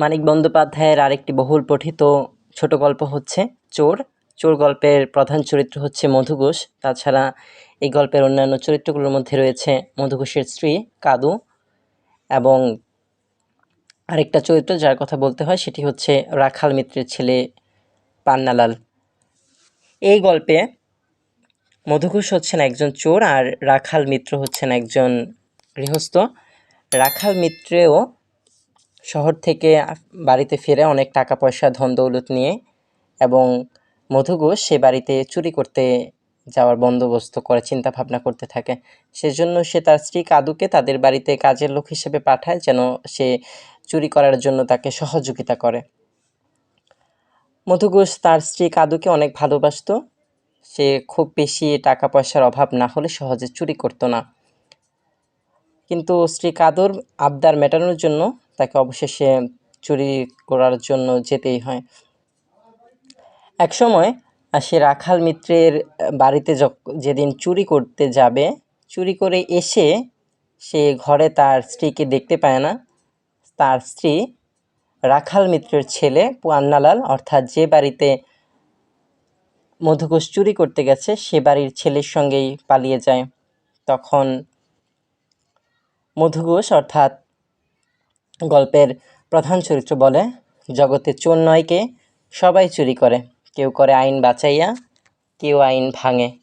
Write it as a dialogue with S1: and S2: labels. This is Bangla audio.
S1: মানিক বন্দ্যোপাধ্যায়ের আরেকটি বহুল পঠিত ছোট গল্প হচ্ছে চোর। চোর গল্পের প্রধান চরিত্র হচ্ছে মধু ঘোষ। তাছাড়া এই গল্পের অন্যান্য চরিত্রগুলোর মধ্যে রয়েছে মধু ঘোষের স্ত্রী কাদু এবং আরেকটা চরিত্র যার কথা বলতে হয় সেটি হচ্ছে রাখাল মিত্রের ছেলে পান্নালাল। এই গল্পে মধুঘোষ হচ্ছেন একজন চোর আর রাখাল মিত্র হচ্ছেন একজন গৃহস্থ। রাখাল মিত্রেও শহর থেকে বাড়িতে ফিরে অনেক টাকা পয়সা ধন দৌলত নিয়ে এবং মধুঘোষ সে বাড়িতে চুরি করতে যাওয়ার বন্দোবস্ত করে চিন্তা ভাবনা করতে থাকে। সেজন্য সে তার স্ত্রী কাদুকে তাদের বাড়িতে কাজের লোক হিসেবে পাঠায়, যেন সে চুরি করার জন্য তাকে সহযোগিতা করে। মধুঘোষ তার স্ত্রী কাদুকে অনেক ভালোবাসতো। সে খুব বেশি টাকা পয়সার অভাব না হলে সহজে চুরি করতো না। কিন্তু স্ত্রী কাদুর আবদার মেটানোর জন্য তাকে অবশেষে চুরি করার জন্য যেতেই হয়। একসময় আহ, সে রাখাল মিত্রের বাড়িতে যেদিন চুরি করতে যাবে চুরি করে এসে সে ঘরে তার স্ত্রীকে দেখতে পায় না। তার স্ত্রী রাখাল মিত্রের ছেলে পুয়ান্নালাল অর্থাৎ যে বাড়িতে মধুঘোষ চুরি করতে গেছে সে বাড়ির ছেলের সঙ্গেই পালিয়ে যায়। তখন মধুঘোষ অর্থাৎ গল্পের প্রধান চরিত্র বলে, জগতে চোর নয়কে সবাই চুরি করে। কেউ করে আইন বাঁচাইয়া কেউ আইন ভাঙে।